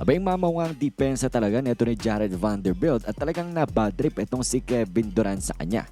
Abay mamawang depensa talaga nito ni Jared Vanderbilt at talagang nabadrip itong si Kevin Durant sa kanya.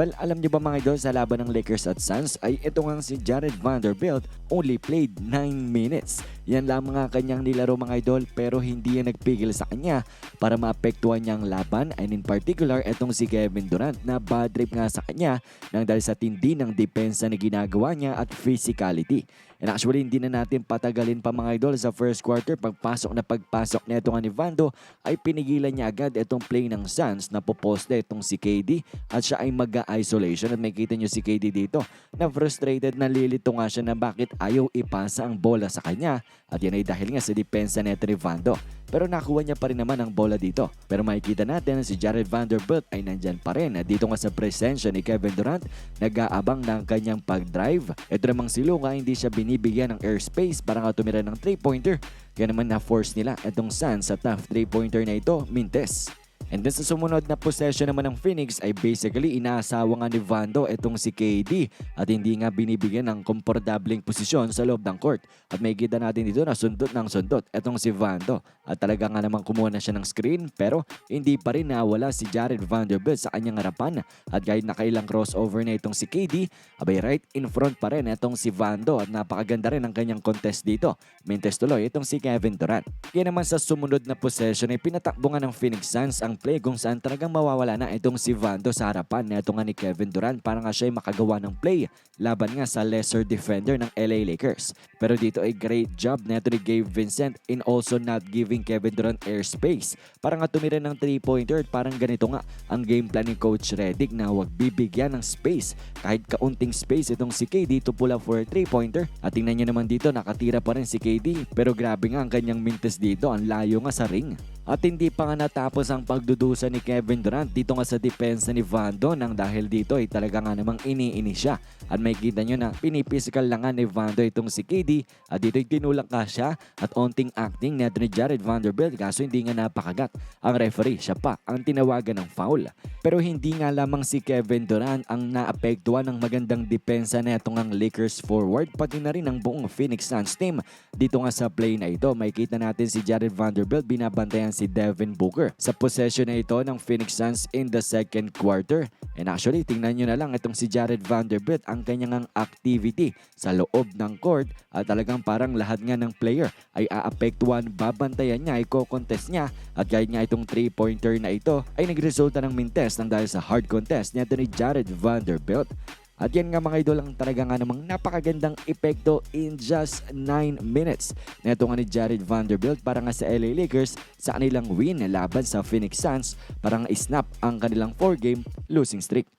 Well, alam niyo ba mga idol sa laban ng Lakers at Suns ay ito nga si Jared Vanderbilt only played 9 minutes. Yan lamang nga kanyang nilaro mga idol pero hindi yan nagpigil sa kanya para maapektuhan niyang laban and in particular itong si Kevin Durant na bad trip nga sa kanya nang dahil sa tindi ng depensa na ginagawa niya at physicality. And actually hindi na natin patagalin pa mga idol sa first quarter pagpasok na pagpasok na itong ni Vando ay pinigilan niya agad itong play ng Suns na poposte itong si KD at siya ay mag-isolation at makita niyo si KD dito na frustrated na nga siya na bakit ayaw ipasa ang bola sa kanya at yan ay dahil nga sa depensa neto ni Vando. Pero nakuha niya pa rin naman ang bola dito. Pero makikita natin na si Jared Vanderbilt ay nandyan pa rin. Dito nga sa presensya ni Kevin Durant, nag-aabang ng kanyang pag-drive. Ito namang si Luka, hindi siya binibigyan ng airspace para nga tumira ng 3-pointer. Kaya naman na-force nila itong Suns sa tough 3-pointer na ito, Mintes. And then sa sumunod na possession naman ng Phoenix ay basically inaasawa nga ni Vando itong si KD at hindi nga binibigyan ng komportableng posisyon sa loob ng court. At may kita natin dito na sundot ng sundot itong si Vando. At talaga nga naman kumuha na siya ng screen pero hindi pa rin nawala si Jared Vanderbilt sa kanyang harapan. At kahit nakailang crossover na itong si KD, abay right in front pa rin itong si Vando at napakaganda rin ang kanyang contest dito. Mintes tuloy itong si Kevin Durant. Kaya naman sa sumunod na possession ay pinatakbo nga ng Phoenix Suns ang play kung saan talagang mawawala na itong si Vando sa harapan. Na ito nga ni Kevin Durant para nga siya ay makagawa ng play laban nga sa lesser defender ng LA Lakers. Pero dito ay great job na ito ni Gabe Vincent in also not giving Kevin Durant airspace. Para nga tumira ng 3-pointer at parang ganito nga ang game plan ni Coach Redick na huwag bibigyan ng space. Kahit kaunting space itong si KD to pull up for a 3-pointer at tingnan nyo naman dito nakatira pa rin si KD pero grabe nga ang kanyang mintes dito ang layo nga sa ring. At hindi pa nga natapos ang pagdudusa ni Kevin Durant dito nga sa depensa ni Vando nang dahil dito ay talaga nga namang iniini siya. At may kita nyo na pinipisikal lang nga ni Vando itong si KD at dito ay tinulak ka siya at onting acting neto ni Jared Vanderbilt kaso hindi nga napakagat. Ang referee siya pa ang tinawagan ng foul. Pero hindi nga lamang si Kevin Durant ang naapektuhan ng magandang depensa netong ang Lakers forward pati na rin ang buong Phoenix Suns team. Dito nga sa play na ito may kita natin si Jared Vanderbilt binabantayan Devin Booker sa possession na ito ng Phoenix Suns in the second quarter. And actually, tingnan nyo na lang itong si Jared Vanderbilt ang kanyang activity sa loob ng court at talagang parang lahat nga ng player ay aapektuhan, babantayan niya, i-contest niya at kahit nga itong 3-pointer na ito ay nagresulta ng mintes nang dahil sa hard contest niya ni Jared Vanderbilt. At yan nga mga idol ang talaga nga namang napakagandang epekto in just 9 minutes. Neto nga ni Jared Vanderbilt para nga sa LA Lakers sa kanilang win laban sa Phoenix Suns para nga isnap ang kanilang 4-game losing streak.